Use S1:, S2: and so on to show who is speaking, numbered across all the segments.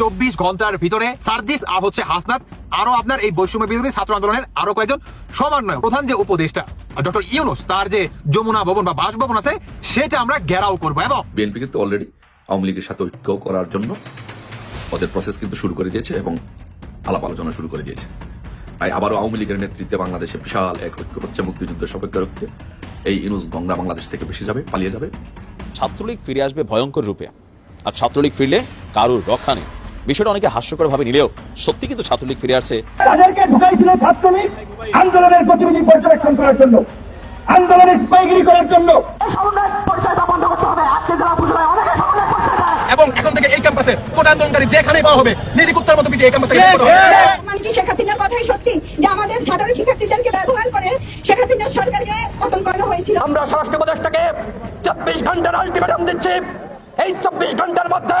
S1: চব্বিশ ঘণ্টার ভিতরে সার্জিস আর হচ্ছে হাসনাত। আরও আপনার এই বৈষম্য বিরোধী ছাত্র আন্দোলনের আরও কয়েকজন সমন্বয় প্রধান যে উপদেষ্টা ডক্টর ইউনুস তার যে যমুনা ভবন বা বাসভবন আছে সেটা আমরা ঘেরাও করব এবং
S2: বিএনপি কিন্তু অলরেডি আওয়ামী লীগের সাথে ঐক্য করার জন্য ওদের প্রসেস কিন্তু শুরু করে দিয়েছে এবং আলাপ আলোচনা শুরু করে দিয়েছে। তাই আবারও আওয়ামী লীগের নেতৃত্বে বাংলাদেশে বিশাল এক ঐক্য হচ্ছে মুক্তিযুদ্ধের সপক্ষে রক্ষে এই ইনুস গঙ্গা বাংলাদেশ থেকে বেশি যাবে পালিয়ে যাবে।
S3: ছাত্রলীগ ফিরে আসবে ভয়ঙ্কর রূপে। আর ছাত্রলীগ ফিরলে কারুর রক্ষা নেই। বিষয়টা অনেকে হাস্যকর ভাবে নিলেও সত্যি কিন্তু ছাত্রলীগ ফিরে আসছে।
S4: তাদেরকে ঢুকাইছিল ছাত্রলীগ আন্দোলনের গতিবিধি পর্যবেক্ষণ করার জন্য আন্দোলনের স্পাইগিরি করার জন্য।
S5: সমন্বয় পরিচয় বন্ধ করতে হবে। আজকে জেলা উপজেলায় অনেকে সমন্বয় পরিচয় দেয়।
S1: এবং এখন থেকে এই ক্যাম্পাসে কোটা আন্দোলনকারী যেখানে পাওয়া হবে নিধি মতো এই ক্যাম্পাস।
S6: মানে কি শেখ হাসিনার কথাই সত্যি যে আমাদের সাধারণ শিক্ষার্থীদেরকে ব্যবহার করে শেখ হাসিনার সরকারকে পতন করানো হয়েছিল?
S4: আমরা স্বরাষ্ট্র উপদেষ্টাকে চব্বিশ ঘণ্টার আলটিমেটাম দিচ্ছি। এই চব্বিশ ঘণ্টার মধ্যে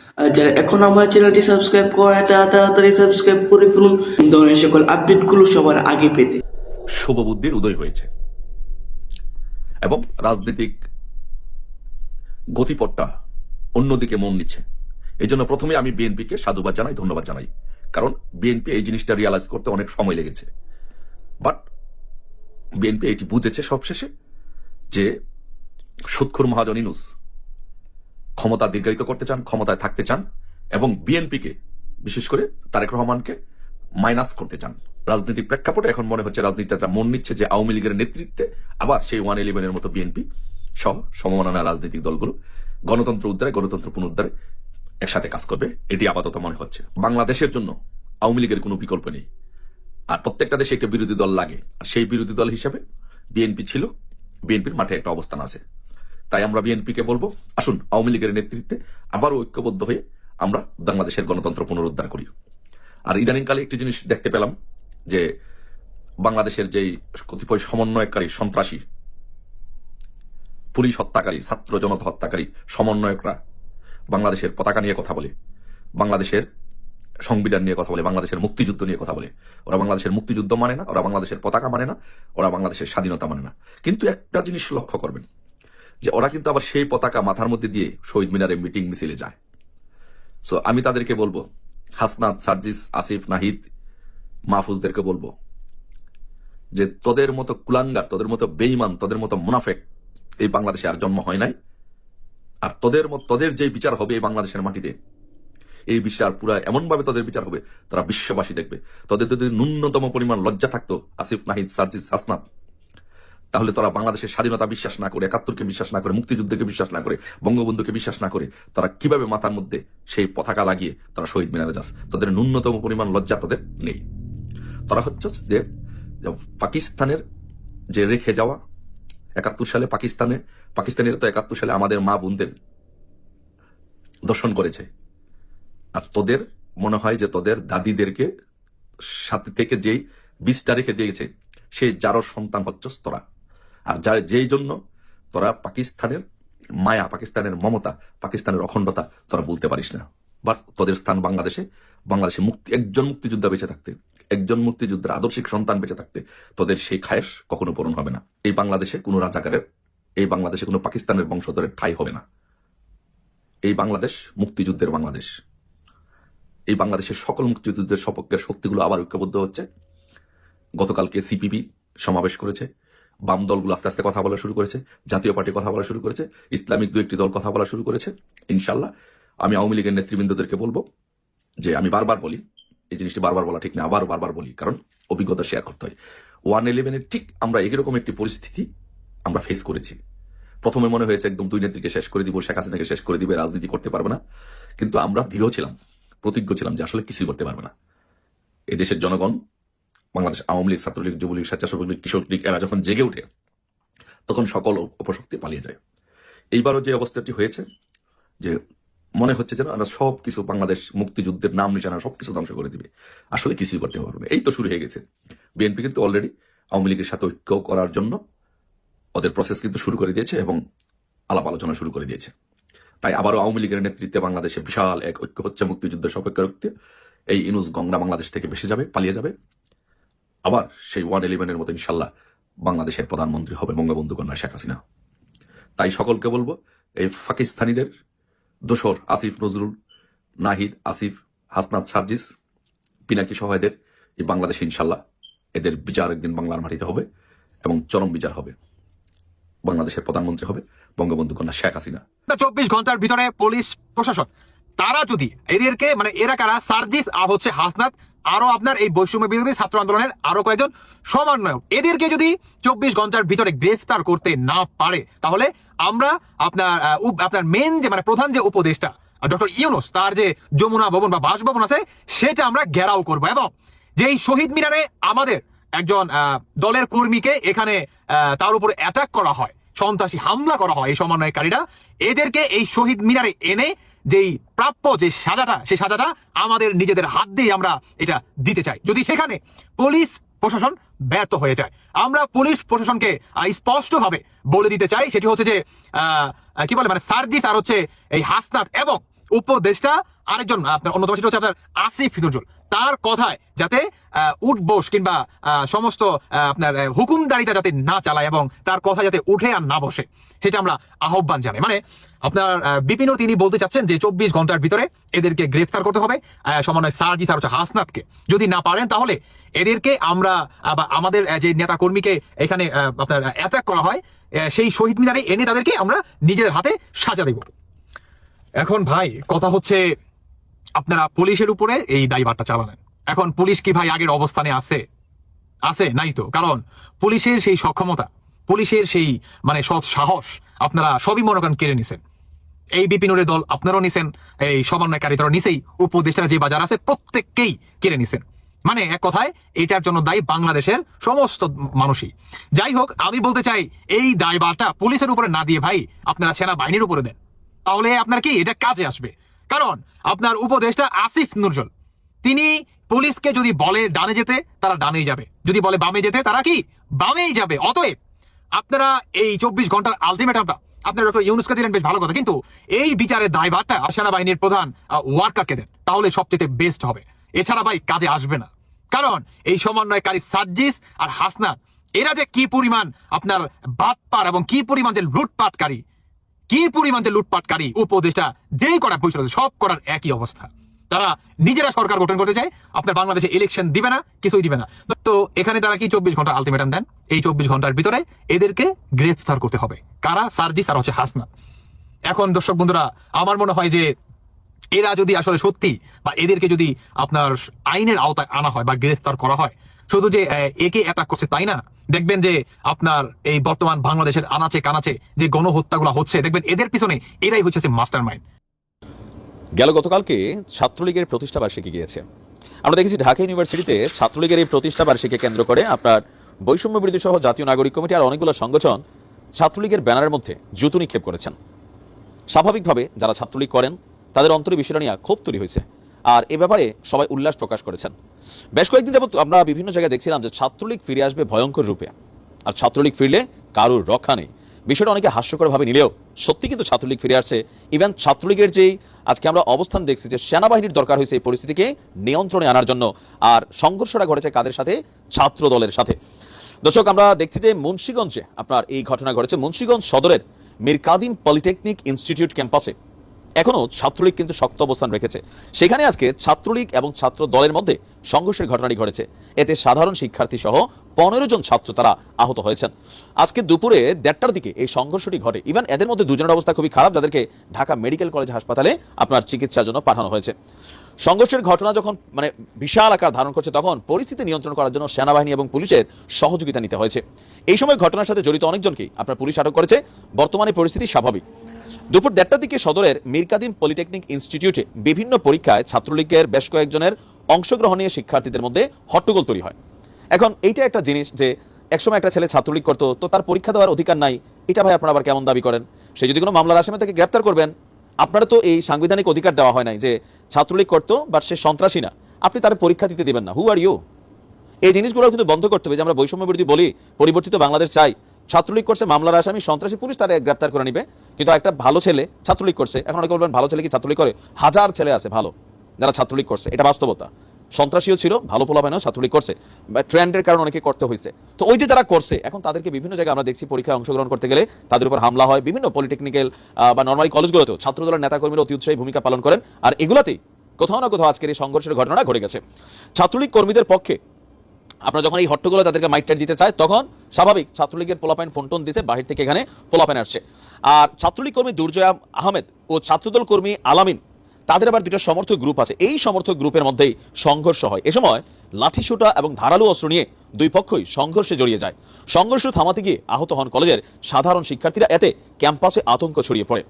S7: যারা এখন আমার চ্যানেলটি সাবস্ক্রাইব করে তাড়াতাড়ি সাবস্ক্রাইব করে ফেলুন। ধরনের সকল আপডেটগুলো সবার আগে পেতে।
S2: শুভ বুদ্ধির উদয় হয়েছে। এবং রাজনৈতিক গতিপথটা অন্যদিকে মন নিচ্ছে এই জন্য প্রথমে আমি বিএনপিকে সাধুবাদ জানাই, ধন্যবাদ জানাই। কারণ বিএনপি এই জিনিসটা রিয়ালাইজ করতে অনেক সময় লেগেছে। বাট বিএনপি এটি বুঝেছে সবশেষে যে সুৎখুর মহাজন ইনুস ক্ষমতা দীর্ঘায়িত করতে চান, ক্ষমতায় থাকতে চান, এবং বিএনপিকে, বিশেষ করে তারেক রহমানকে মাইনাস করতে চান। রাজনৈতিক প্রেক্ষাপটে এখন মনে হচ্ছে রাজনীতিটা মন নিচ্ছে যে আওয়ামী লীগের নেতৃত্বে আবার সেই ওয়ান ইলেভেনের মতো বিএনপি সহ সমমানা রাজনৈতিক দলগুলো গণতন্ত্র উদ্ধারে, গণতন্ত্র পুনরুদ্ধারে একসাথে কাজ করবে। এটি আপাতত মনে হচ্ছে। বাংলাদেশের জন্য আওয়ামী লীগের কোনো বিকল্প নেই। আর প্রত্যেকটা দেশে একটা বিরোধী দল লাগে। আর সেই বিরোধী দল হিসেবে বিএনপি ছিল, বিএনপির মাঠে একটা অবস্থান আছে। তাই আমরা বিএনপিকে বলব, আসুন, আওয়ামী লীগের নেতৃত্বে আবারও ঐক্যবদ্ধ হয়ে আমরা বাংলাদেশের গণতন্ত্র পুনরুদ্ধার করি। আর ইদানিংকালে একটি জিনিস দেখতে পেলাম, যে বাংলাদেশের যেই কতিপয় সমন্বয়কারী সন্ত্রাসী, পুলিশ হত্যাকারী, ছাত্র জনতা হত্যাকারী, সমন্বয়করা বাংলাদেশের পতাকা নিয়ে কথা বলে, বাংলাদেশের সংবিধান নিয়ে কথা বলে, বাংলাদেশের মুক্তিযুদ্ধ নিয়ে কথা বলে। ওরা বাংলাদেশের মুক্তিযুদ্ধ মানে না, ওরা বাংলাদেশের পতাকা মানে না, ওরা বাংলাদেশের স্বাধীনতা মানে না। কিন্তু একটা জিনিস লক্ষ্য করবেন যে ওরা কিন্তু আবার সেই পতাকা মাথার মধ্যে দিয়ে শহীদ মিনারে মিটিং মিছিলে যায়। সো আমি তাদেরকে বলব, হাসনাত, সার্জিস, আসিফ, নাহিদ, মাহফুজদেরকে বলব যে তোদের মতো কুলাঙ্গার, তোদের মতো বেইমান তোদের মতো মুনাফেক এই বাংলাদেশে আর জন্ম হয় নাই। আর তোদের মত, তোদের যে বিচার হবে এই বাংলাদেশের মাটিতে, এই বিচার পুরা এমন ভাবে তোদের বিচার হবে, তারা বিশ্ববাসী দেখবে। তোদের যদি ন্যূনতম পরিমাণ লজ্জা থাকতো, আসিফ, নাহিদ, সার্জিস, হাসনাত তাহলে তারা বাংলাদেশের স্বাধীনতা বিশ্বাস না করে, একাত্তরকে বিশ্বাস না করে, মুক্তিযুদ্ধকে বিশ্বাস না করে, বঙ্গবন্ধুকে বিশ্বাস না করে, তারা কীভাবে মাথার মধ্যে সেই পতাকা লাগিয়ে তারা শহীদ মিনারে যাচ্ছে তাদের ন্যূনতম পরিমাণ লজ্জা তাদের নেই। তারা হচ্ছে যে পাকিস্তানের যে রেখে যাওয়া একাত্তর সালে পাকিস্তানে, পাকিস্তানের তো একাত্তর সালে আমাদের মা বোনদের দর্শন করেছে। আর তোদের মনে হয় যে তোদের দাদিদেরকে সাথে থেকে যেই বীজটা রেখে দিয়েছে, সেই যারও সন্তান হচ্ছে তোরা। আর যা যেই জন্য তোরা পাকিস্তানের মায়া, পাকিস্তানের মমতা, পাকিস্তানের অখণ্ডতা তোরা বলতে পারিস না। বাট তোদের স্থান বাংলাদেশে। বাংলাদেশে মুক্তি, একজন মুক্তিযোদ্ধা বেঁচে থাকতে, একজন মুক্তিযোদ্ধার আদর্শিক সন্তান বেঁচে থাকতে তোদের সেই খায়েশ কখনো পূরণ হবে না। এই বাংলাদেশে কোনো রাজাকারের, এই বাংলাদেশে কোনো পাকিস্তানের বংশধরের ঠাই হবে না। এই বাংলাদেশ মুক্তিযুদ্ধের বাংলাদেশ। এই বাংলাদেশের সকল মুক্তিযুদ্ধের সপক্ষের শক্তিগুলো আবার ঐক্যবদ্ধ হচ্ছে। গতকালকে সিপিবি সমাবেশ করেছে। বাম দলগুলো আস্তে আস্তে কথা বলা শুরু করেছে, জাতীয় পার্টি কথা বলা শুরু করেছে, ইসলামিক দু একটি দল কথা বলা শুরু করেছে, ইনশাল্লাহ। আমি আওয়ামী লীগের নেতৃবৃন্দদেরকে বলব যে আমি বারবার বলি, এই জিনিসটি বারবার বলা ঠিক না আবার বারবার বলি, কারণ অভিজ্ঞতা শেয়ার করতে হয়। ওয়ান ইলেভেনের ঠিক আমরা এরকম একটি পরিস্থিতি আমরা ফেস করেছি। প্রথমে মনে হয়েছে একদম দুই নেত্রীকে শেষ করে দিব, শেখ হাসিনাকে শেষ করে দিবে, রাজনীতি করতে পারবে না। কিন্তু আমরা দৃঢ় ছিলাম, প্রতিজ্ঞ ছিলাম যে আসলে কিছুই করতে পারবে না। এদেশের জনগণ বাংলাদেশ আওয়ামী লীগ, ছাত্রলীগ, যুবলীগ, স্বেচ্ছাসেবক লীগ, কিশোর লীগ, এরা যখন জেগে ওঠে, তখন সকল অপশক্তি পালিয়ে যায়। এইবারও যে অবস্থাটি হয়েছে, যে মনে হচ্ছে যেন আমরা সব কিছু বাংলাদেশ মুক্তিযুদ্ধের নাম নিশানা সব কিছু ধ্বংস করে দিবে। আসলে কিছুই করতে পারবে না। এই তো শুরু হয়ে গেছে। বিএনপি কিন্তু অলরেডি আওয়ামী লীগের সাথে ঐক্য করার জন্য ওদের প্রসেস কিন্তু শুরু করে দিয়েছে এবং আলাপ আলোচনা শুরু করে দিয়েছে। তাই আবারও আওয়ামী লীগের নেতৃত্বে বাংলাদেশে বিশাল এক ঐক্য হচ্ছে মুক্তিযুদ্ধের সপক্ষে ঐক্য এই ইনুস গঙ্গা বাংলাদেশ থেকে বেশি যাবে, পালিয়ে যাবে। আবার সেই ওয়ান ইলেভেনের মতো ইনশাল্লাহ বাংলাদেশের প্রধানমন্ত্রী হবে বঙ্গবন্ধু কন্যা শেখ হাসিনা। তাই সকলকে বলব, এই পাকিস্তানিদের দোসর আসিফ নজরুল, নাহিদ আসিফ, হাসনাত সার্জিস, পিনাকি সহায়দের এই বাংলাদেশে ইনশাল্লাহ এদের বিচার একদিন বাংলার মাটিতে হবে এবং চরম বিচার হবে। বাংলাদেশের প্রধানমন্ত্রী হবে বঙ্গবন্ধু কন্যা শেখ হাসিনা।
S1: চব্বিশ ঘণ্টার ভিতরে পুলিশ, প্রশাসন, তারা যদি এদেরকে মানে এরা কারা? সার্জিস আর হচ্ছে হাসনাত আরও আপনার এই বৈষম্য বিরোধী ছাত্র আন্দোলনের আরও কয়েকজন সমন্বয়ক। এদেরকে যদি চব্বিশ ঘণ্টার ভিতরে গ্রেফতার করতে না পারে, তাহলে আমরা আপনার আপনার মেন যে মানে প্রধান যে উপদেষ্টা ডক্টর ইউনুস, তার যে যমুনা ভবন বা বাসভবন আছে, সেটা আমরা ঘেরাও করব এবং যেই শহীদ মিনারে আমাদের একজন দলের কর্মীকে এখানে তার উপর অ্যাটাক করা হয়, সন্ত্রাসী হামলা করা হয় এই সমন্বয়কারীরা, এদেরকে এই শহীদ মিনারে এনে যেই প্রাপ্য যে সাজাটা সেই সাজাটা আমাদের নিজেদের হাত দিয়ে আমরা এটা দিতে চাই। যদি সেখানে পুলিশ প্রশাসন ব্যর্থ হয়ে যায়, আমরা পুলিশ প্রশাসনকে স্পষ্টভাবে বলে দিতে চাই, সেটি হচ্ছে যে কি বলে মানে সার্জিস আর হচ্ছে এই হাসনাত এবং উপদেষ্টা আরেকজন আপনার অন্যতম সেটা হচ্ছে আপনার আসিফ নজরুল। তার কথায় যাতে উঠবোস কিংবা সমস্ত আপনার হুকুমদারিতা যাতে না চালায় এবং তার কথা যাতে উঠে আর না বসে, সেটা আমরা আহ্বান জানাই। মানে আপনার বিপিনও তিনি বলতে চাচ্ছেন যে চব্বিশ ঘণ্টার ভিতরে এদেরকে গ্রেফতার করতে হবে সমন্বয় সার্জিস আর হচ্ছে হাসনাতকে। যদি না পারেন তাহলে এদেরকে আমরা বা আমাদের যে নেতা কর্মীকে এখানে আপনার অ্যাটাক করা হয় সেই শহীদ মিনারে এনে তাদেরকে আমরা নিজেদের হাতে সাজা দেব। এখন ভাই, কথা হচ্ছে আপনারা পুলিশের উপরে এই দায়ভারটা চালালেন। এখন পুলিশ কি ভাই আগের অবস্থানে আছে? আছে, নাই তো। কারণ পুলিশের সেই সক্ষমতা, পুলিশের সেই মানে সৎ সাহস আপনারা সবই মনে করেন কেড়ে নিছেন। এই বিপিনুরের দল আপনারাও নিছেন, এই সমন্বয়কারী তারা নিছেই উপদেষ্টা যে বাজার আছে প্রত্যেককেই কেড়ে নিছেন। মানে এক কথায়, এটার জন্য দায়ী বাংলাদেশের সমস্ত মানুষই। যাই হোক, আমি বলতে চাই, এই দায়ভারটা পুলিশের উপরে না দিয়ে ভাই আপনারা সেনাবাহিনীর উপরে দেন। তাহলে আপনার কি, এটা কাজে আসবে। কারণ আপনার উপদেষ্টা আসিফ নুরজল, তিনি পুলিশকে যদি বলে ডানে যেতে, তারা ডানেই যাবে। যদি বলে বামে যেতে, তারা কি? বামেই যাবে। অতএব আপনারা এই চব্বিশ ঘণ্টার আলটিমেটামটা আপনার ডক্টর ইউনুসকে দিলেন বেশ ভালো কথা, কিন্তু এই বিচারের দায়ভারটা সেনাবাহিনীর প্রধান ওয়ার্কারকে দেন। তাহলে সবচেয়ে বেস্ট হবে। এছাড়া ভাই, কাজে আসবে না। কারণ এই সমন্বয়কারী সার্জিস আর হাসনাত, এরা যে কি পরিমাণ আপনার বাটপার এবং কি পরিমাণ যে লুটপাটকারী কি পরিমাণ লুটপাটকারী উপদেষ্টা যেই করা পরিচালনা সব করার একই অবস্থা। তারা নিজেরা সরকার গঠন করতে চায়, আপনার বাংলাদেশে ইলেকশন দিবে না, কিছুই দিবে না। তো এখানে তারা কি চব্বিশ ঘণ্টা আলটিমেটাম দেন? এই চব্বিশ ঘণ্টার ভিতরে এদেরকে গ্রেফতার করতে হবে। কারা? সার্জিস আর হচ্ছে হাসনা এখন দর্শক বন্ধুরা, আমার মনে হয় যে এরা যদি আসলে সত্যি বা এদেরকে যদি আপনার আইনের আওতায় আনা হয় বা গ্রেফতার করা হয় শুধু যে একে অ্যাটাক করছে, তাই না? দেখবেন যে, আপনার এই বর্তমান বাংলাদেশের আনাচে কানাচে যে গণহত্যাগুলো হচ্ছে, দেখবেন এদের পিছনে এরাই হচ্ছে মাস্টার মাইন্ড
S3: গেল গতকালকে ছাত্রলীগের প্রতিষ্ঠা বার্ষিকী গিয়েছে। আমরা দেখেছি ঢাকা ইউনিভার্সিটিতে ছাত্রলীগের এই প্রতিষ্ঠা বার্ষিকী কেন্দ্র করে আপনার বৈষম্য বিরোধী সহ জাতীয় নাগরিক কমিটি আর অনেকগুলো সংগঠন ছাত্রলীগের ব্যানারের মধ্যে জুতো নিক্ষেপ করেছেন। স্বাভাবিকভাবে যারা ছাত্রলীগ করেন, তাদের অন্তরে বিষয়টা নিয়ে ক্ষোভ তৈরি হয়েছে। আর এ ব্যাপারে সবাই উল্লাস প্রকাশ করেছেন। বেশ কয়েকদিন যাবত আমরা বিভিন্ন জায়গায় দেখছিলাম যে ছাত্রলীগ ফিরে আসবে ভয়ঙ্কর রূপে। আর ছাত্রলীগ ফিরলে কারোর রক্ষা নেই। বিষয়টা অনেকে হাস্যকরভাবে নিলেও সত্যি কিন্তু ছাত্রলীগ ফিরে আসছে। ইভেন ছাত্রলীগের যেই আজকে আমরা অবস্থান দেখছি যে সেনাবাহিনীর দরকার হয়েছে এই পরিস্থিতিকে নিয়ন্ত্রণে আনার জন্য। আর সংঘর্ষটা ঘটেছে কাদের সাথে? ছাত্র দলের সাথে। দর্শক, আমরা দেখছি যে মুন্সীগঞ্জে আপনার এই ঘটনা ঘটেছে। মুন্সীগঞ্জ সদরের মীর কাদিম পলিটেকনিক ইনস্টিটিউট ক্যাম্পাসে এখনও ছাত্রলীগ কিন্তু শক্ত অবস্থান রেখেছে। সেখানে আজকে ছাত্রলীগ এবং ছাত্র দলের মধ্যে সংঘর্ষের ঘটনাটি ঘটেছে। এতে সাধারণ শিক্ষার্থী সহ পনেরো জন ছাত্র তারা আহত হয়েছেন। আজকে দুপুরে দেড়টার দিকে এই সংঘর্ষটি ঘটে। ইভেন এদের মধ্যে দুজনের অবস্থা খুবই খারাপ। যাদেরকে ঢাকা মেডিকেল কলেজ হাসপাতালে আপনার চিকিৎসার জন্য পাঠানো হয়েছে। সংঘর্ষের ঘটনা যখন মানে বিশাল আকার ধারণ করছে, তখন পরিস্থিতি নিয়ন্ত্রণ করার জন্য সেনাবাহিনী এবং পুলিশের সহযোগিতা নিতে হয়েছে। এই সময় ঘটনার সাথে জড়িত অনেকজনকেই আপনার পুলিশ আটক করেছে। বর্তমানে পরিস্থিতি স্বাভাবিক। দুপুর দেড়টার দিকে সদরের মীরকাদিম পলিটেকনিক ইনস্টিটিউটে বিভিন্ন পরীক্ষায় ছাত্রলীগের বেশ কয়েকজনের অংশগ্রহণ নিয়ে শিক্ষার্থীদের মধ্যে হট্টগোল তৈরি হয়। এখন এইটা একটা জিনিস যে একসময় একটা ছেলে ছাত্রলীগ করতো, তো তার পরীক্ষা দেওয়ার অধিকার নাই। এটা ভাই আপনারা আবার কেমন দাবি করেন? সে যদি কোনো মামলার আসামে তাকে গ্রেপ্তার করবেন, আপনারা তো এই সাংবিধানিক অধিকার দেওয়া হয় নাই যে ছাত্রলীগ করতো বাট সে সন্ত্রাসী না। আপনি তার পরীক্ষা দিতে দেবেন না। হু আর ইউ এই জিনিসগুলো কিন্তু বন্ধ করতে হবে যে আমরা বৈষম্য বিরোধী বলি, পরিবর্তিত বাংলাদেশ চাই। ছাত্রলীগ করছে, মামলার আসামি, সন্ত্রাসী পুলিশ তারা গ্রেপ্তার করে নিবে। কিন্তু একটা ভালো ছেলে ছাত্রলীগ করছে। এখন অনেকে বলবেন, ভালো ছেলে কি ছাত্রলীগ করে? হাজার ছেলে আছে, ভালো, যারা ছাত্রলীগ করছে। এটা বাস্তবতা। সন্ত্রাসীও ছিল, ভালো পোলাপানেও ছাত্রলীগ করছে। ট্রেন্ডের কারণে অনেকে করতে হয়েছে। তো ওই যে যারা করছে, এখন তাদেরকে বিভিন্ন জায়গায় আমরা দেখছি, পরীক্ষায় অংশগ্রহণ করতে গেলে তাদের উপর হামলা হয়। বিভিন্ন পলিটেকনিক্যাল বা নর্মালি কলেজগুলোতেও ছাত্রদলের নেতাকর্মীরা অতি উৎসাহী ভূমিকা পালন করেন। আর এগুলাতেই কোথাও না কোথাও আজকের এই সংঘর্ষের ঘটনা ঘটে গেছে। ছাত্রলীগ কর্মীদের পক্ষে আপনারা যখন এই হট্টগুলো তাদেরকে মাইকটার দিতে চায়, তখন স্বাভাবিক ছাত্রলীগের পোলাপাইন ফোন টোন দিছে, বাহির থেকে এখানে পোলাপাইন আসছে। আর ছাত্রলীগ কর্মী দুর্জয় আহমেদ ও ছাত্রদল কর্মী আলামিন, তাদের আবার দুটো সমর্থক গ্রুপ আছে। এই সমর্থক গ্রুপের মধ্যেই সংঘর্ষ হয়। এ সময় লাঠিসোঁটা এবং ধারালো অস্ত্র নিয়ে দুই পক্ষই সংঘর্ষে জড়িয়ে যায়। সংঘর্ষ থামাতে গিয়ে আহত হন কলেজের সাধারণ শিক্ষার্থীরা। এতে ক্যাম্পাসে আতঙ্ক ছড়িয়ে পড়ে।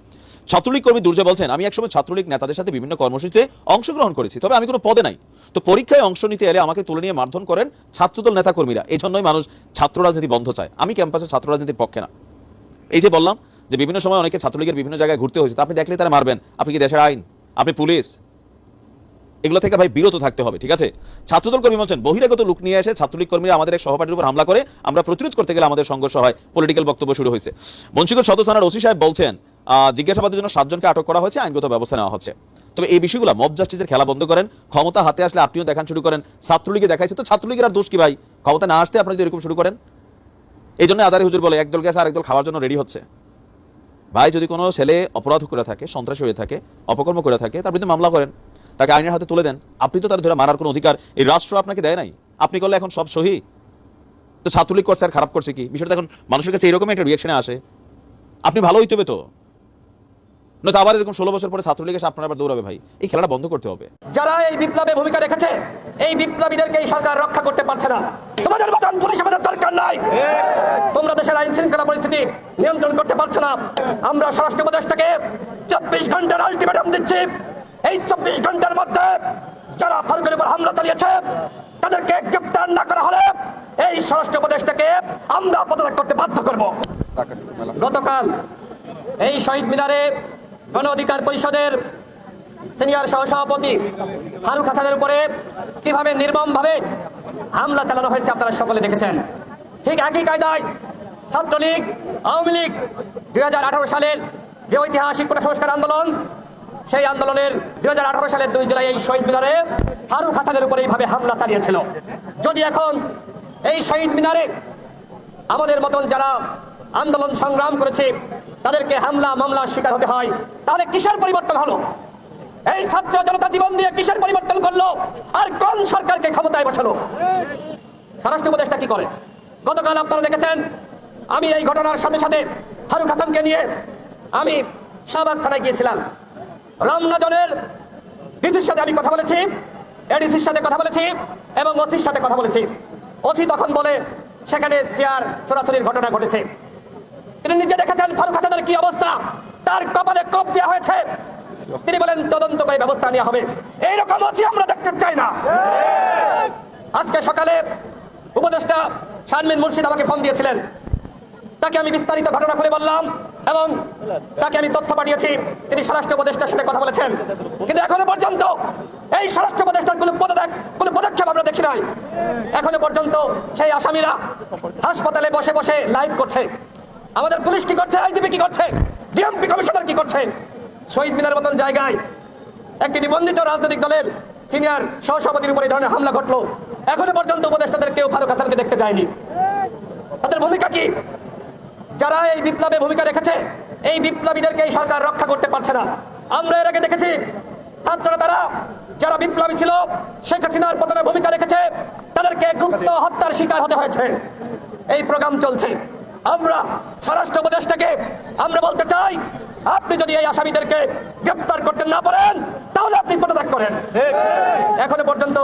S3: ছাত্রলীগ কর্মী দুর্জয় বলছেন, আমি একসময় ছাত্রলীগ নেতাদের সাথে বিভিন্ন কর্মসূচিতে অংশগ্রহণ করেছি, তবে আমি কোনো পদে নাই। তো পরীক্ষায় অংশ নিতে এলে আমাকে তুলে নিয়ে মারধর করেন ছাত্রদল নেতা কর্মীরা এই জন্যই মানুষ ছাত্র রাজনীতি বন্ধ চায়। আমি ক্যাম্পাসে ছাত্র রাজনীতির পক্ষে না। এই যে বললাম যে বিভিন্ন সময় অনেকে ছাত্রলীগের বিভিন্ন জায়গায় ঘুরতে হয়েছে আপনি দেখলে তারা মারবেন। আপনি কি দেশের আইন? আপনি পুলিশ? এগুলো থেকে ভাই বিরত থাকতে হবে, ঠিক আছে? ছাত্রদল কর্মী বলছেন, বহিরাগত লোক নিয়ে এসে ছাত্রলীগ কর্মীরা আমাদের এক সহপাঠীর উপর হামলা করে, আমরা প্রতিরোধ করতে গেলে আমাদের সংঘর্ষ হয়। পলিটিক্যাল বক্তব্য শুরু হয়েছে। মুন্সিগঞ্জ সদর থানার ওসি সাহেব বলছেন জিজ্ঞাসাবাদের জন্য সাতজনকে আটক করা হয়েছে, আইনগত ব্যবস্থা নেওয়া হচ্ছে। তবে এই বিষয়গুলো মব জাস্টিসের খেলা বন্ধ করেন, ক্ষমতা হাতে আসলে আপনিও দেখান শুরু করেন, ছাত্রলীগে দেখাইছে তো ছাত্রলীগের আর দোষ কি ভাই? ক্ষমতা না আসতে আপনি যদি এরকম শুরু করেন। এই জন্য আদারি হুজুর বলে, একদল গেছে আরেকদল খাওয়ার জন্য রেডি হচ্ছে। ভাই, যদি কোনো ছেলে অপরাধ করে থাকে, সন্ত্রাসী হয়ে থাকে, অপকর্ম করে থাকে, তার বিরুদ্ধে মামলা করেন, তাকে আইনের হাতে তুলে দেন, আপনি তো তার ধরে মারার কোনো অধিকার, এই রাষ্ট্র আপনাকে দেয় নাই। আপনি করলে এখন সব সহি। তো ছাত্রলীগ করছে আর খারাপ করছে কি? বিষয়টা এখন মানুষের কাছে এরকম একটা রিয়াকশনে আসে। আপনি ভালো হইতে হবে তো। নয়তো আবার এরকম ষোলো বছর পরে ছাত্রলীগ এসে আপনার আবার দৌড়াবে ভাই। এই খেলাটা বন্ধ করতে হবে।
S4: যারা এই বিপ্লবে ভূমিকা রেখেছে এই বিপ্লবীদেরকে এই সরকার রক্ষা করতে পারছে না। তোমাদের মতন পুলিশ আমাদের দরকার নাই। তোমরা দেশের আইন শৃঙ্খলা পরিস্থিতি নিয়ন্ত্রণ করতে পারছ না। আমরা স্বরাষ্ট্র উপদেষ্টাকে চব্বিশ ঘণ্টার আলটিমেটাম দিচ্ছি। এই চব্বিশ ঘণ্টার মধ্যে যারা ফারুকের উপর হামলা চালিয়েছে তাদেরকে গ্রেপ্তার না করা হলে এই স্বরাষ্ট্র উপদেষ্টাকে আমরা পদত্যাগ করতে বাধ্য করব। গতকাল এই শহীদ মিনারে গণ অধিকার পরিষদের সিনিয়র সহসভাপতি ফারুক হাসানের উপরে কীভাবে নির্মমভাবে হামলা চালানো হয়েছে আপনারা সকলে দেখেছেন। ঠিক একই কায়দায় ছাত্রলীগ, আওয়ামী লীগ দু হাজার আঠারো সালের যে ঐতিহাসিক সংস্কার আন্দোলন, সেই আন্দোলনের দুই হাজার আঠারো সালের দুই জুলাই এই শহীদ মিনারে ফারুক হাসানের উপরে এইভাবে হামলা চালিয়েছিল। যদি এখন এই শহীদ মিনারে আমাদের মতন যারা আন্দোলন সংগ্রাম করেছে তাদেরকে হামলা, মামলার শিকার হতে হয়। তাহলে কিসের পরিবর্তন হলো? এই ছাত্র জনতা জীবন দিয়ে কিসের পরিবর্তন করল? আর কোন সরকারকে ক্ষমতায় বসালো? স্বরাষ্ট্র উপদেষ্টা কি করে? গতকাল আপনারা দেখেছেন, আমি এই ঘটনার সাথে সাথে ফারুক হাসানকে নিয়ে আমি শাহবাগ থানায় গিয়েছিলাম। রামনাজনের ডিসির সাথে আমি কথা বলেছি, এডিসির সাথে কথা বলেছি এবং ওসির সাথে কথা বলেছি। ওসি তখন বলে, সেখানে চেয়ার চোরাচুরির ঘটনা ঘটেছে। তিনি নিজে দেখেছেন ফারুক হাসানের কি অবস্থা। তার কপালে কপ দেওয়া হয়েছে। তিনি বলেন তদন্ত করে ব্যবস্থা নেওয়া হবে। এইরকম ওসি আমরা দেখতে চাই না। আজকে সকালে উপদেষ্টা শারমিন মুর্শিদ আমাকে ফোন দিয়েছিলেন। তাকে আমি বিস্তারিত ঘটনা খুলে বললাম এবং তাকে আমি তথ্য পাঠিয়েছি। তিনি স্বরাষ্ট্র উপদেষ্টার সাথে কথা বলেছেন। কিন্তু এখনও পর্যন্ত এই স্বরাষ্ট্র উপদেষ্টার কোনো পদত্যাগ, কোনো পদক্ষেপ আমরা দেখি নাই। এখনও পর্যন্ত সেই আসামিরা হাসপাতালে বসে বসে লাইভ করছে। আমাদের পুলিশ কি করছে? আইজিপি কি করছে? ডিএমপি কমিশনার কি করছে? শহীদ মিনার মতন জায়গায় একটি নিবন্ধিত রাজনৈতিক দলের সিনিয়র সহসভাপতির উপর ধরনের হামলা ঘটলো। এখনও পর্যন্ত উপদেষ্টাদের কেউ ফারুক হাসানকে দেখতে যায়নি। তাদের ভূমিকা কি? যারা এই বিপ্লবে ভূমিকা রেখেছে, এই বিপ্লবীদেরকে এই সরকার রক্ষা করতে পারছে না। আমরা এর আগে দেখেছি, ছাত্ররা তারা, যারা বিপ্লবী ছিল, শেখ হাসিনার পতনে ভূমিকা রেখেছে, তাদেরকে গুপ্ত হত্যার শিকার হতে হয়েছে। এই প্রোগ্রাম চলছে। আমরা স্বরাষ্ট্র উপদেষ্টাকে আমরা বলতে চাই আপনি যদি এই আসামিদেরকে গ্রেপ্তার করতে না পারেন তাহলে আপনি পদত্যাগ করেন। এখনও পর্যন্ত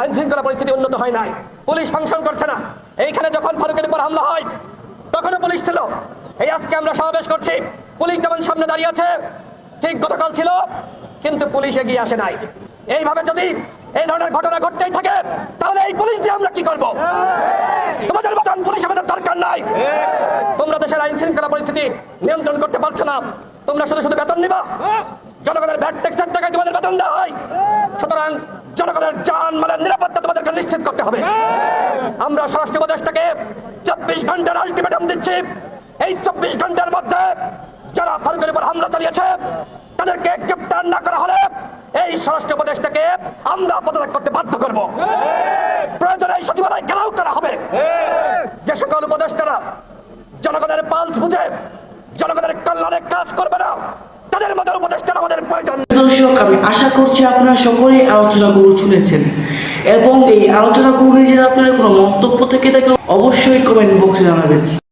S4: আইন শৃঙ্খলা পরিস্থিতি উন্নত হয় নাই। পুলিশ ফাংশন করছে না। এইখানে যখন ফারুকের উপর হামলা হয় তখনও পুলিশ ছিল। এই আজকে আমরা সমাবেশ করছি। পুলিশ যেমন সামনে দাঁড়িয়ে আছে ঠিক গতকাল ছিল কিন্তু পুলিশ এগিয়ে আসে নাই। এইভাবে যদি এই ধরনের ঘটনা ঘটতেই থাকে। তাহলে এই পুলিশ দিয়ে আমরা কি করব? তোমাদের মতন পুলিশ আমাদের দরকার নাই। তোমরা দেশের আইন শৃঙ্খলা পরিস্থিতি নিয়ন্ত্রণ করতে পারছ না। তোমরা শুধু শুধু বেতন নিবা। জনগণের ভ্যাট ট্যাক্সের টাকায় তোমাদের বেতন দেওয়া হয়। সুতরাং জনগণের জান মালের নিরাপত্তা তোমাদেরকে নিশ্চিত করতে হবে। আমরা স্বরাষ্ট্র উপদেষ্টাকে চব্বিশ ঘণ্টার আলটিমেটাম দিচ্ছি। এই চব্বিশ ঘণ্টার মধ্যে যারা ফারুকের উপর হামলা চালিয়েছে, তাদেরকে গ্রেপ্তার না করা হলে এই স্বরাষ্ট্র উপদেষ্টাকে আমরা পদত্যাগ করতে বাধ্য করব। প্রয়োজনে এই সচিবালয় ঘেরাও করা হবে। যে সকল উপদেষ্টারা জনগণের পালস বুঝে জনগণের কল্যাণে কাজ করবে না
S7: দর্শক আমি আশা করছি আপনারা সকলেই আলোচনাগুলো শুনেছেন। এবং এই আলোচনাগুলো নিয়ে যদি আপনার কোনো মন্তব্য থেকে থাকে অবশ্যই কমেন্ট বক্সে জানাবেন।